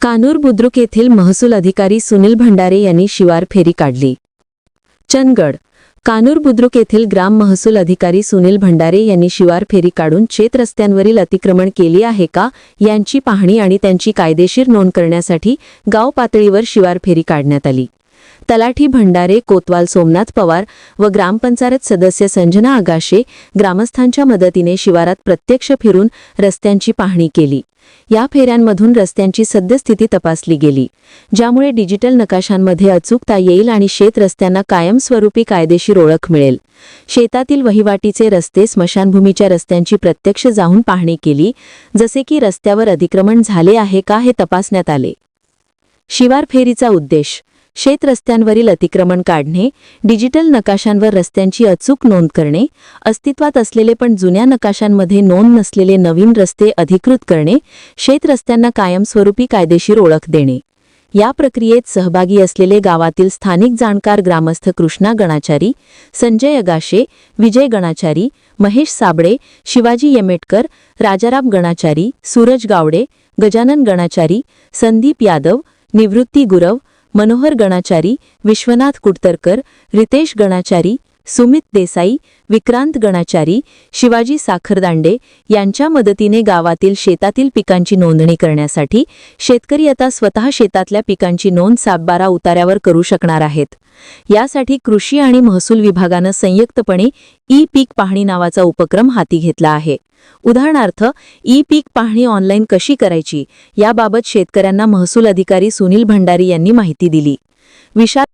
कानूर बुद्रुक येथील महसूल अधिकारी सुनील भंडारे यांनी शिवार फेरी काढली. चंदगड कानूर बुद्रुक येथील ग्राम महसूल अधिकारी सुनील भंडारे यांनी शिवार फेरी काढून शेत रस्त्यांवरील अतिक्रमण केली आहे का यांची पाहणी आणि त्यांची कायदेशीर नोंद करण्यासाठी गाव पातळीवर शिवार फेरी काढण्यात आली. तलाठी भंडारे कोतवाल सोमनाथ पवार व ग्रामपंचायत सदस्य संजना आगाशे ग्रामस्थांच्या मदतीने शिवारात प्रत्यक्ष फिरून रस्त्यांची पाहणी केली. या फेऱ्यांमधून रस्त्यांची सद्यस्थिती तपासली गेली ज्यामुळे डिजिटल नकाशांमध्ये अचूकता येईल आणि शेत रस्त्यांना कायमस्वरूपी कायदेशीर ओळख मिळेल. शेतातील वहिवाटीचे रस्ते स्मशानभूमीच्या रस्त्यांची प्रत्यक्ष जाऊन पाहणी केली जसे की रस्त्यावर अतिक्रमण झाले आहे का हे तपासण्यात आले. शिवार फेरीचा उद्देश शेत रस्त्यांवरील अतिक्रमण काढणे डिजिटल नकाशांवर रस्त्यांची अचूक नोंद करणे अस्तित्वात असलेले पण जुन्या नकाशांमध्ये नोंद नसलेले नवीन रस्ते अधिकृत करणे शेत रस्त्यांना कायमस्वरूपी कायदेशीर ओळख देणे. या प्रक्रियेत सहभागी असलेले गावातील स्थानिक जाणकार ग्रामस्थ कृष्णा गणाचारी संजय अगाशे विजय गणाचारी महेश साबळे शिवाजी येमेटकर राजाराम गणाचारी सूरज गावडे गजानन गणाचारी संदीप यादव निवृत्ती गुरव मनोहर गणाचारी विश्वनाथ कुडतरकर रितेश गणाचारी सुमित देसाई विक्रांत गणाचारी शिवाजी साखरदांडे यांच्या मदतीने गावातील शेतातील पिकांची नोंदणी करण्यासाठी शेतकरी आता स्वतः शेतातल्या पिकांची नोंद सातबारा उतार्यावर करू शकणार आहेत. यासाठी कृषी आणि महसूल विभागानं संयुक्तपणे ई पीक पाहणी नावाचा उपक्रम हाती घेतला आहे. उदाहरणार्थ ई पीक पाहणी ऑनलाईन कशी करायची? याबाबत शेतकऱ्यांना महसूल अधिकारी सुनील भंडारी यांनी माहिती दिली. विशाल